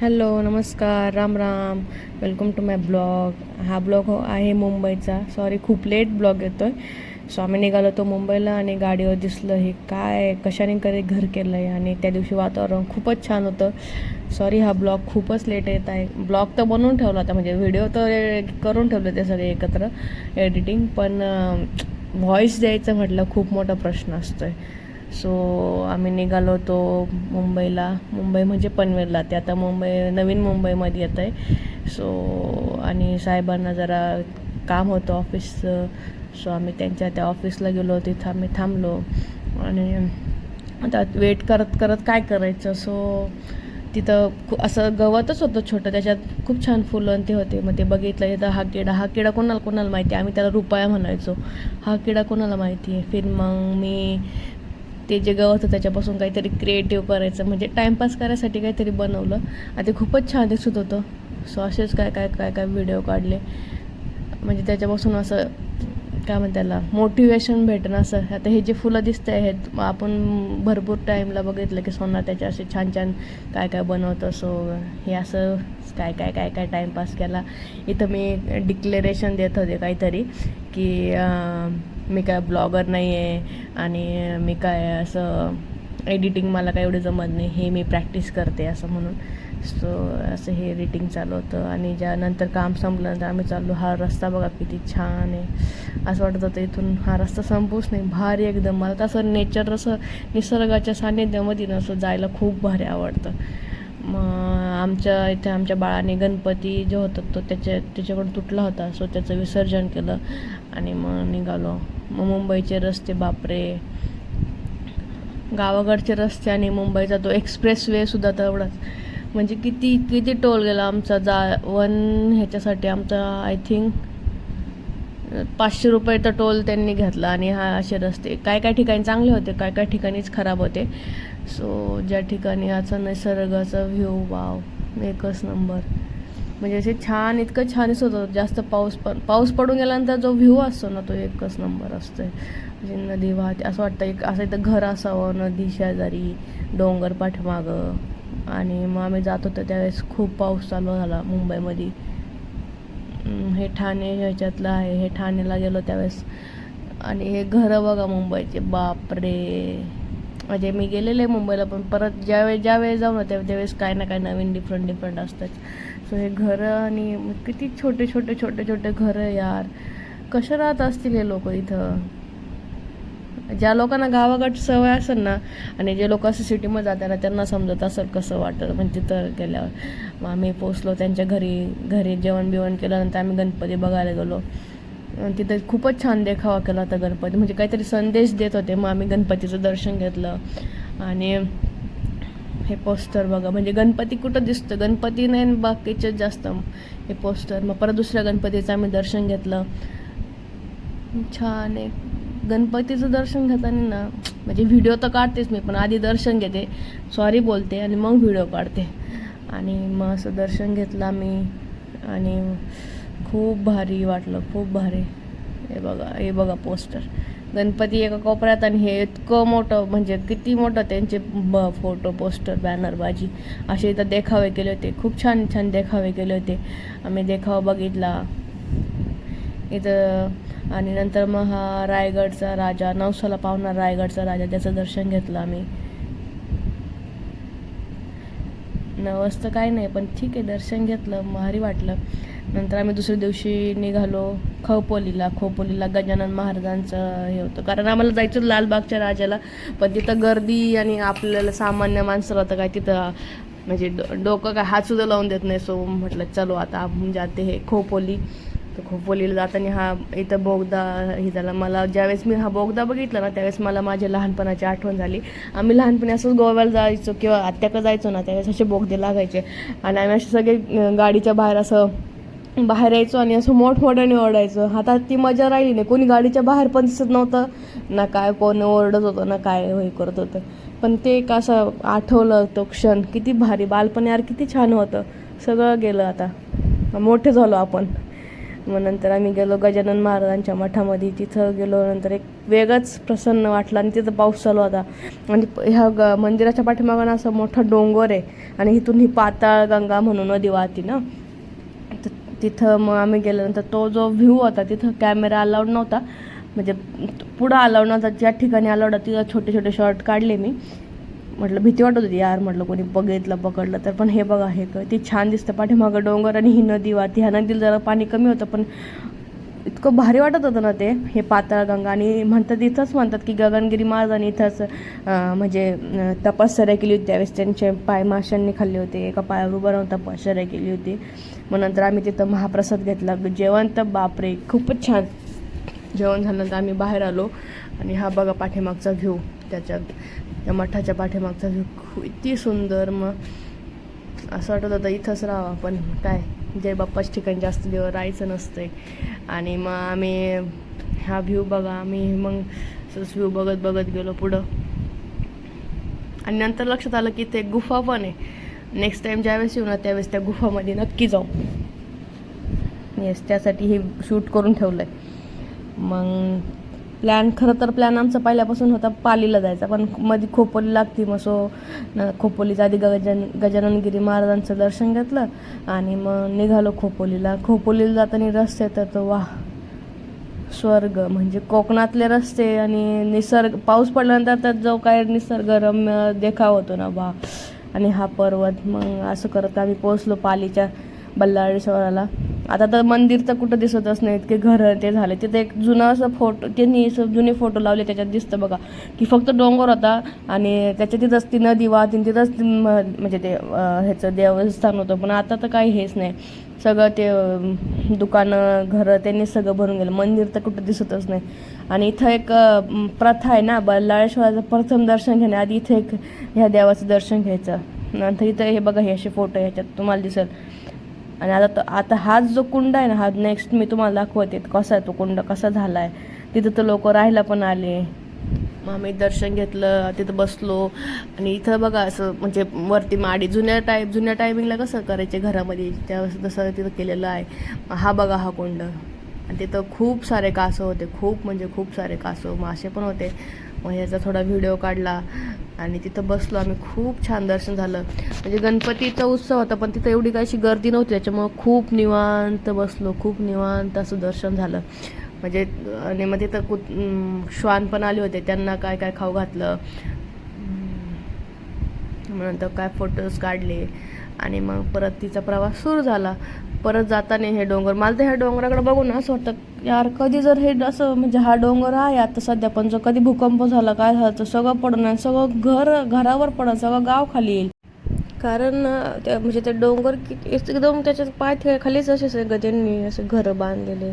Hello नमस्कार Ram Ram. Welcome to my blog हा blog आहे मुंबईचा. सॉरी खूप लेट ब्लॉग येतो आहे सो आम्ही निघालो तो मुंबईला आणि गाडीवर दिसलं हे काय कशाने कधी घर केलं आहे आणि त्या दिवशी वातावरण खूपच छान होतं. सॉरी हा ब्लॉग खूपच लेट येत आहे. ब्लॉग तर बनवून ठेवला होता म्हणजे व्हिडिओ तर करून ठेवले ते सगळे एकत्र. एडिटिंग पण व्हॉईस द्यायचं म्हटलं खूप मोठा प्रश्न असतो आहे सो आम्ही निघालो होतो मुंबईला. मुंबई म्हणजे पनवेलला. ते आता मुंबई नवीन मुंबईमध्ये येत आहे. सो आणि साहेबांना जरा काम होतं ऑफिसचं. सो आम्ही त्यांच्या त्या ऑफिसला गेलो. तिथं आम्ही थांबलो. आणि आता वेट करत करत काय करायचं? सो तिथं खू असं गवतच होतं छोटं. त्याच्यात खूप छान फुलं आणि ते होते. मग ते बघितलं तिथं हा किडा हा किडा कोणाला कोणाला माहिती? आहे आम्ही त्याला रुपया म्हणायचो. हा किडा कोणाला माहिती? आहे फिर मग मी ते जे गवत होतं त्याच्यापासून काहीतरी क्रिएटिव्ह करायचं म्हणजे टाईमपास करायसाठी काहीतरी बनवलं. आणि ते खूपच छान दिसत होतं. सो असेच काय काय काय काय व्हिडिओ काढले. म्हणजे त्याच्यापासून असं काय म्हणते त्याला मोटिवेशन भेटणं असं. आता हे जे फुलं दिसत आहेत आपण भरपूर टाईमला बघितलं की सोना त्याचे असे छान छान काय काय बनवतं सो हे असं काय काय काय काय टाईमपास केला. इथं मी डिक्लेरेशन देत होते काहीतरी की मी काय ब्लॉगर नाही आहे आणि मी काय असं एडिटिंग मला काय एवढं जमत नाही हे मी प्रॅक्टिस करते असं म्हणून. सो असं हे एडिटिंग चालू होतं आणि ज्यानंतर काम संपल्यानंतर आम्ही चाललो हा रस्ता बघा किती छान आहे. असं वाटत होतं इथून हा रस्ता संपूच नाही भारी एकदम. मला तसं नेचर असं निसर्गाच्या सान्निध्यामध्ये ना असं जायला खूप भारी आवडतं. मग आमच्या इथे आमच्या बाळाने गणपती जो होता तो त्याच्या त्याच्याकडून तुटला होता. सो त्याचं विसर्जन केलं आणि मग निघालो. मुंबईचे रस्ते बापरे. गावाकडचे रस्ते आणि मुंबईचा तो एक्सप्रेस वे सुद्धा तेवढाच. म्हणजे किती किती टोल गेला आमचा जा वन ह्याच्यासाठी आमचा आय थिंक पाचशे रुपये तर टोल त्यांनी घेतला आणि हा असे रस्ते. काय काय ठिकाणी चांगले होते काय काय ठिकाणीच खराब होते. सो ज्या ठिकाणी याचा निसर्गाचा व्ह्यू वाव एकच नंबर म्हणजे असे छान इतकं छान दिसत होतं. जास्त पाऊस पण पाऊस पडून गेल्यानंतर जो व्ह्यू असतो ना तो एकच नंबर असतो म्हणजे नदी वाहते असं वाटतं एक असं इथं घर असावं नदी शेजारी डोंगर पाठीमागं. आणि मग आम्ही जात होतो त्यावेळेस खूप पाऊस चालू झाला मुंबईमध्ये. हे ठाणे ह्याच्यातलं आहे हे ठाणेला गेलो त्यावेळेस. आणि हे घरं बघा मुंबईचे. बापरे! म्हणजे मी गेलेले आहे मुंबईला पण परत ज्यावेळेस ज्यावेळेस जाऊ ना त्या त्यावेळेस काय ना काय नवीन डिफरंट डिफरंट असतात. सो हे घरं आणि किती छोटे छोटे छोटे छोटे घरं यार. कसं राहत असतील हे लोक इथं? ज्या लोकांना गावाकडची सवय असेल ना आणि जे लोक असं सिटीमध्ये जातात ना त्यांना समजत असेल कसं वाटतं. म्हणजे तिथं गेल्यावर मग आम्ही पोचलो त्यांच्या घरी घरी जेवण बिवण केल्यानंतर आम्ही गणपती बघायला गेलो. तिथं खूपच छान देखावा केला होता गणपती. म्हणजे काहीतरी संदेश देत होते. मग आम्ही गणपतीचं दर्शन घेतलं. आणि हे पोस्टर बघा. म्हणजे गणपती कुठं दिसतं? गणपती नाही आणि बाकीचे जास्त. हे पोस्टर. मग परत दुसऱ्या गणपतीचं आम्ही दर्शन घेतलं. छान आहे. गणपतीचं दर्शन घेताना ना म्हणजे व्हिडिओ तर काढतेच मी पण आधी दर्शन घेते. सॉरी बोलते आणि मग व्हिडिओ काढते. आणि मग असं दर्शन घेतलं आम्ही. आणि खूप भारी वाटलं खूप भारी. हे बघा हे बघा पोस्टर गणपती एका कोपऱ्यात आणि हे इतकं मोठं म्हणजे किती मोठं त्यांचे ब फोटो पोस्टर बॅनरबाजी असे इथं देखावे केले होते. खूप छान छान देखावे केले होते. आम्ही देखावा बघितला. इथं आणि नंतर मग हा रायगडचा राजा नवसाला पावणार रायगडचा राजा त्याचं दर्शन घेतलं आम्ही. नवस तर काही नाही पण ठीक आहे दर्शन घेतलं. भारी वाटलं. नंतर आम्ही दुसऱ्या दिवशी निघालो खपोलीला खोपोलीला गजानन महाराजांचं हे होतं. कारण आम्हाला जायचं लालबागच्या राजाला. पण तिथं गर्दी आणि आपल्याला सामान्य माणसाला तर काय तिथं म्हणजे डो डोकं काय हात सुद्धा लावून देत नाही. सो म्हटलं चलो आता आपण जाते हे खोपोली तर खोपोलीला जाताना हा इथं बोगदा हे झाला. मला ज्यावेळेस मी हा बोगदा बघितला ना त्यावेळेस मला माझ्या लहानपणाची आठवण झाली. आम्ही लहानपणी असंच गोव्याला जायचो किंवा आत्याकडे जायचो ना त्यावेळेस असे बोगदे लागायचे. आणि आम्ही असे सगळे गाडीच्या बाहेर असं बाहेर यायचो आणि असं मोठमोठ्याने ओरडायचं. आता ती मजा राहिली नाही. कोणी गाडीच्या बाहेर पण दिसत नव्हतं. ना काय कोण ओरडत होतं ना काय हे करत होतं. पण ते एक असं आठवलं तो क्षण. किती भारी. बालपण यार किती छान होतं. सगळं गेलं आता. मोठे झालो आपण. मग नंतर आम्ही गेलो गजानन महाराजांच्या मठामध्ये. तिथं गेलो. नंतर एक वेगळंच प्रसन्न वाटलं आणि तिथं पाऊस चालू होता. आणि ह्या ग मंदिराच्या पाठीमागं असं मोठा डोंगर आहे. आणि इथून ही पाताळ गंगा म्हणून नदी वाहती ना. तिथं मग आम्ही गेल्यानंतर तो जो व्ह्यू होता तिथं कॅमेरा अलाउड नव्हता. म्हणजे पुढं अलाउड नव्हता. ज्या ठिकाणी अलाउड होता तिथं छोटे छोटे शॉर्ट काढले मी. म्हटलं भीती वाटत होती यार म्हटलं कोणी बघितलं पकडलं. तर पण हे बघा हे कर ती छान दिसतं. पाठीमागं डोंगर आणि ही नदी वाहती. ह्या नदीला जरा पाणी कमी होतं पण इतकं भारी वाटत होतं ना ते हे पाताळगंगा आणि म्हणतात इथंच म्हणतात की गगनगिरी महाराजांनी इथंच म्हणजे तपश्चर्या केली होती. त्यावेळेस त्यांचे पाय माशांनी खाल्ले होते. एका पायावर उभं राहून तपश्चर्या केली होती. मग नंतर आम्ही तिथं महाप्रसाद घेतला. जेवण तर बापरे खूपच छान. जेवण झाल्यानंतर आम्ही बाहेर आलो. आणि हा बघा पाठीमागचा व्ह्यू त्याच्यात त्या मठाच्या पाठीमागचा व्ह्यू किती सुंदर मग असं वाटत होतं इथंच राहावं पण काय? जय बाप्पाच ठिकाणी जास्त दिवस राहायचं नसतंय. आणि मग आम्ही हा व्ह्यू बघा आम्ही मग व्ह्यू बघत बघत गेलो पुढं. आणि नंतर लक्षात आलं की ते गुफा पण आहे. नेक्स्ट टाईम ज्यावेळेस येऊ ना त्यावेळेस त्या गुफामध्ये नक्की जाऊ. येस त्यासाठी हे शूट करून ठेवलं आहे मग प्लॅन खरं तर प्लॅन आमचा पहिल्यापासून होता पालीला जायचा पण मध्ये खोपोली लागती मग सो न- खोपोलीच्या आधी गजन गजाननगिरी महाराजांचं दर्शन घेतलं आणि मग निघालो खोपोलीला. खोपोलीला जाताना रस्ते तर तो वा स्वर्ग म्हणजे कोकणातले रस्ते आणि निसर्ग पाऊस पडल्यानंतर तर जो काय निसर्गरम्य देखाव होतो ना बा आणि हा पर्वत मग असं करत आम्ही पोहोचलो पालीच्या बल्लाळेश्वराला आता तर मंदिर तर कुठं दिसतच नाही इतके घर ते झाले. तिथे एक जुनं असं फोटो त्यांनी असं जुने फोटो लावले त्याच्यात दिसतं बघा. की फक्त डोंगर होता आणि त्याच्या तिथंच ती नदी वाहतीन तिथंच ती म्हणजे ते ह्याचं देवस्थान होतं. पण आता तर काही हेच नाही. सगळं ते दुकानं घरं त्यांनी सगळं भरून गेलं. मंदिर तर कुठं दिसतच नाही. आणि इथं एक प्रथा आहे ना बल्लाळेश्वराचं प्रथम दर्शन घेण्याआधी इथं एक ह्या देवाचं दर्शन घ्यायचं. नंतर इथं हे बघा हे असे फोटो ह्याच्यात तुम्हाला दिसेल. आणि आता तर आता हाच जो कुंड आहे ना हा नेक्स्ट मी तुम्हाला दाखवते कसा आहे तो कुंड कसा झाला आहे तिथं तर लोक राहायला पण आले. मग आम्ही दर्शन घेतलं तिथं बसलो. आणि इथं बघा असं म्हणजे वरती माडी जुन्या टाईप जुन्या टायमिंगला कसं करायचे घरामध्ये त्यावेळेस तसं तिथं केलेलं आहे. मग हा बघा हा कुंड. आणि तिथं खूप सारे कासव होते खूप म्हणजे खूप सारे कासव. मासे पण होते. मग ह्याचा थोडा व्हिडिओ काढला आणि तिथं बसलो आम्ही. खूप छान दर्शन झालं. म्हणजे गणपतीचा उत्सव होता पण तिथं एवढी काहीशी गर्दी नव्हती. त्याच्यामुळं खूप निवांत बसलो. खूप निवांत असं दर्शन झालं. म्हणजे आणि मग तिथं कुत श्वान पण आले होते. त्यांना काय काय खाऊ घातलं. मग नंतर काय फोटोज काढले. आणि मग परत तिचा प्रवास सुरू झाला. परत जाताना हे डोंगर. मला तर ह्या डोंगराकडे बघून असं वाटतं यार कधी जर हे असं म्हणजे हा डोंगर आहे आता सध्या पण जर कधी भूकंप झाला काय झालं तर सगळं पडणार सगळं घर घरावर पडणार सगळं गाव खाली येईल. कारण त्या म्हणजे ते डोंगर किती एकदम त्याच्यात पाय खालीच असे सगळं त्यांनी असे घरं बांधलेले.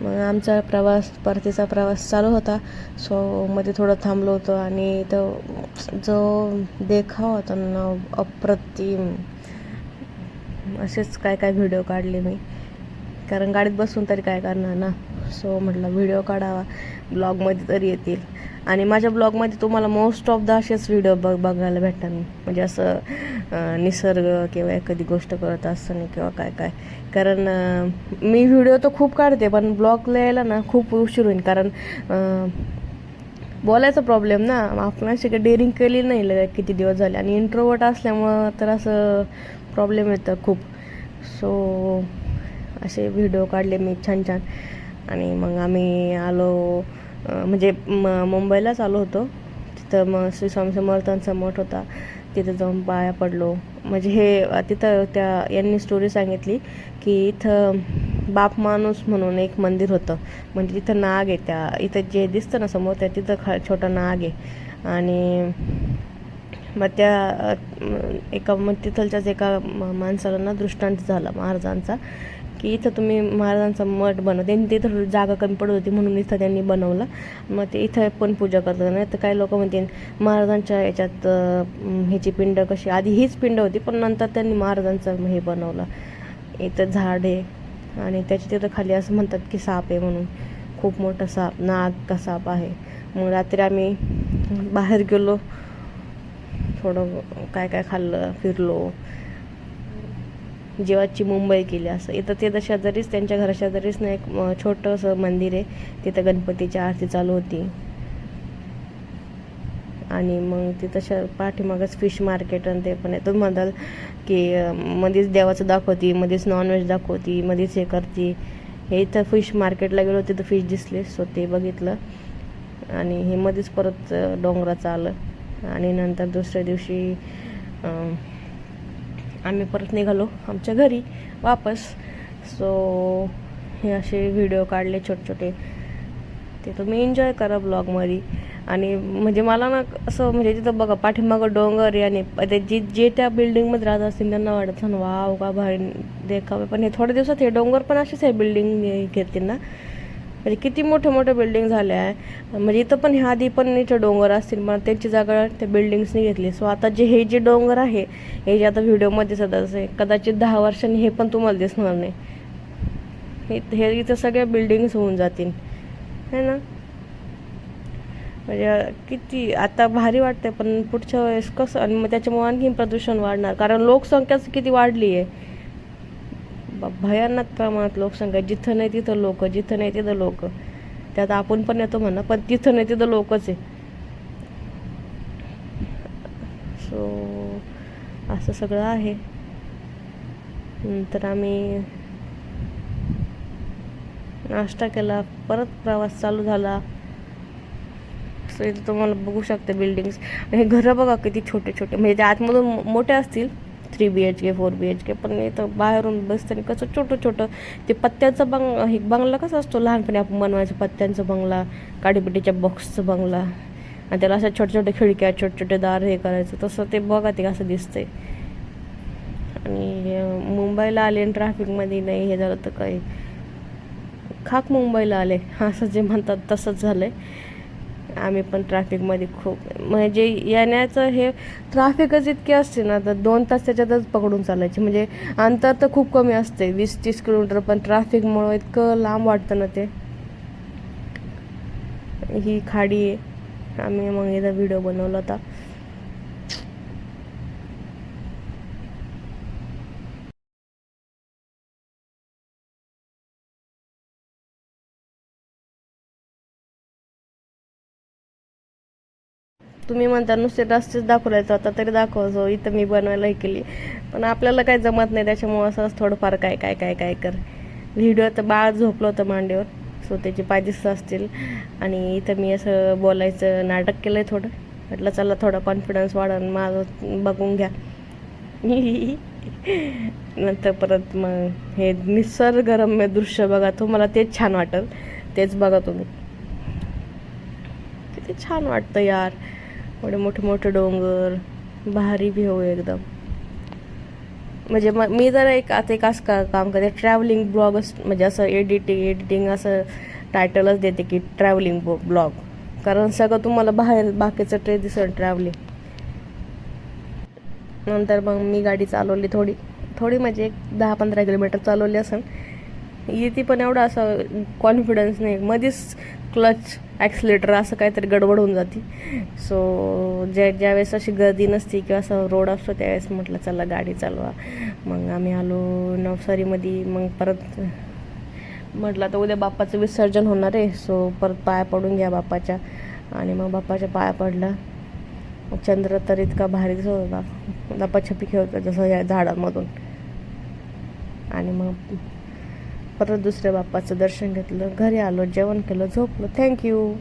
मग आमचा प्रवास परतीचा प्रवास चालू होता. सो मध्ये थोडं थांबलो होतो आणि तो जो देखाव होता ना अप्रतिम. असेच काय काय व्हिडिओ काढले मी. कारण गाडीत बसून तरी काय करणार ना? सो म्हटलं व्हिडिओ काढावा. ब्लॉगमध्ये तरी येतील. आणि माझ्या ब्लॉगमध्ये तुम्हाला मोस्ट ऑफ द असेच व्हिडिओ बघ बघायला भेटणार म्हणजे असं निसर्ग किंवा एखादी गोष्ट करत असताना किंवा काय काय. कारण मी व्हिडिओ तर खूप काढते पण ब्लॉग यायला ना खूप उशीर होईल. कारण बोलायचा प्रॉब्लेम ना. आपण अशी काही डेअरिंग केली नाही किती दिवस झाले. आणि इंट्रोवर्ट असल्यामुळं तर असं प्रॉब्लेम येतं खूप. सो असे व्हिडिओ काढले मी छान छान. आणि मग आम्ही आलो म्हणजे म मुंबईलाच आलो होतो. तिथं मग श्री स्वामी समर्थांचा मठ होता. तिथं जाऊन पाया पडलो. म्हणजे हे तिथं त्या यांनी स्टोरी सांगितली की इथं बाप माणूस म्हणून एक मंदिर होतं. म्हणजे तिथं नाग आहे त्या इथं जे दिसतं ना समोर त्या तिथं ख छोटा नाग आहे. आणि मग त्या एका मग तिथलच्याच एका म- माणसाला ना दृष्टांत झाला महाराजांचा की इथं तुम्ही महाराजांचा मठ बनव. त्यांनी तिथं जागा कमी पडत होती म्हणून इथं त्यांनी बनवलं. मग ते इथं पण पूजा करतात. नाही तर काही लोक म्हणतील महाराजांच्या याच्यात ह्याची पिंड कशी? आधी हीच पिंड होती पण नंतर त्यांनी महाराजांचं हे बनवलं. इथं झाड आहे. आणि त्याच्या तिथं खाली असं म्हणतात की साप आहे म्हणून. खूप मोठा साप नाग का साप आहे. मग रात्री आम्ही बाहेर गेलो. थोडं काय काय खाल्लं फिरलो. जीवाची मुंबई केली असं. इथं ते शेजारीच त्यांच्या घराशेजारीच ना एक छोटंसं मंदिर आहे. तिथं गणपतीची आरती चालू होती. आणि मग ते तशा पाठीमागच फिश मार्केट आणि ते पण आहे. तुम्ही म्हणाल की मध्येच देवाचं दाखवती मध्येच नॉनव्हेज दाखवती मध्येच हे करती. हे इथं फिश मार्केटला गेलो तिथं फिश दिसले. सो ते बघितलं. आणि हे मध्येच परत डोंगराचं आलं. आणि नंतर दुसऱ्या दिवशी आम्ही परत निघालो आमच्या घरी वापस. सो हे असे व्हिडिओ काढले छोटे छोटे ते तुम्ही एन्जॉय करा ब्लॉगमध्ये आणि म्हणजे मला ना असं म्हणजे तिथं बघा पाठीमागं डोंगर आहे आणि ते जे जे त्या बिल्डिंगमध्ये राहत असतील त्यांना वाटत ना वाव का भाई देखावे. पण हे थोड्या दिवसात हे डोंगर पण असेच आहे बिल्डिंग घेतील ना. म्हणजे किती मोठे मोठे बिल्डिंग झाले आहे. म्हणजे इथं पण ह्या आधी पण इथं डोंगर असतील मग त्यांची जागा त्या बिल्डिंग्सनी घेतली. सो आता जे हे जे डोंगर आहे हे जे आता व्हिडिओमध्ये दिसत असे कदाचित दहा वर्षांनी हे पण तुम्हाला दिसणार नाही. हे हे इथं सगळ्या बिल्डिंग्स होऊन जातील. है ना? म्हणजे किती आता भारी वाटते पण पुढच्या वेळेस कसं आणि मग त्याच्यामुळे आणखीन प्रदूषण वाढणार. कारण लोकसंख्याच किती वाढली आहे भयानक प्रमाणात लोकसंख्या जिथं नाही तिथं लोक जिथं नाही तिथं लोक. त्यात आपण पण येतो म्हणा पण तिथं नाही तिथं लोकच. आहे सो असं सगळं आहे. नंतर आम्ही नाश्ता केला परत प्रवास चालू झाला. सो इथं तुम्हाला बघू शकता बिल्डिंग्स हे घरं बघा किती छोटे छोटे. म्हणजे ते आतमधून मोठे असतील. Three B H K four B H K पण इथं बाहेरून बसताना कसं छोटं छोटं ते पत्त्याचं बंग हे बंगला कसा असतो? लहानपणी आपण बनवायचं पत्त्यांचा बंगला काडीपिटीच्या बॉक्सचा बंगला. आणि त्याला अशा छोट्या छोट्या खिडक्या छोटे छोटे दार हे करायचं. तसं ते बघा ते कसं दिसतंय. आणि मुंबईला आले आणि ट्रॅफिकमध्ये नाही हे झालं तर काही खाक मुंबईला आले. असं जे म्हणतात तसंच झालं आहे आम्ही पण ट्रॅफिकमध्ये खूप म्हणजे येण्याचं हे ट्रॅफिकच इतके असते ना तर दोन तास त्याच्यातच पकडून चालायचे. म्हणजे अंतर तर खूप कमी असते वीस तीस किलोमीटर पण ट्रॅफिकमुळं इतकं लांब वाटतं ना ते. ही खाडी आहे. आम्ही मग एकदा व्हिडिओ बनवला होता. तुम्ही म्हणता नुसते रस्तेच दाखवायचं होता तरी दाखवायचो इथं मी बनवायला हे केली. पण आपल्याला काही जमत नाही त्याच्यामुळं असंच थोडंफार काय काय काय काय कर. व्हिडिओ तर बाळ झोपलं होतं मांडीवर सो त्याचे पाय असतील. आणि इथं मी असं बोलायचं नाटक केलं आहे थोडं. म्हटलं चला थोडा कॉन्फिडन्स वाढवून माझं बघून घ्या. नंतर परत मग हे निसर्गरम्य दृश्य बघा तुम्हाला तेच छान वाटेल. तेच बघा तुम्ही. किती छान वाटतं यार. एवढे मोठे मोठे डोंगर भारी व्ह्यू एकदम. म्हणजे मग मी जर एक आता एक असं का काम करते. ट्रॅव्हलिंग ब्लॉग म्हणजे असं एडिटिंग एडिटिंग असं टायटलच देते की ट्रॅव्हलिंग ब्लॉग कारण सगळं तुम्हाला बाहेर बाकीचं ट्रे दिसेल ट्रॅव्हलिंग नंतर मग मी गाडी चालवली थोडी थोडी म्हणजे एक दहा पंधरा किलोमीटर चालवली असेल. येते पण एवढा असं कॉन्फिडन्स नाही. मध्येच क्लच ॲक्सिलेटर असं काहीतरी गडबड होऊन जाते. सो ज्या ज्यावेळेस अशी गर्दी नसते किंवा असं रोड असतो त्यावेळेस म्हटलं चला गाडी चालवा. मग आम्ही आलो नवसारीमध्ये. मग परत म्हटलं आता उद्या बाप्पाचं विसर्जन होणार आहे. सो परत पाया पडून घ्या बाप्पाच्या. आणि मग बाप्पाच्या पाया पडला. चंद्र तर इतका भारी दिसत होता. लपाछपी खेळतो जसं या झाडांमधून. आणि मग परत दुसऱ्या बाप्पाचं दर्शन घेतलं घरी आलो जेवण केलं झोपलो. थँक्यू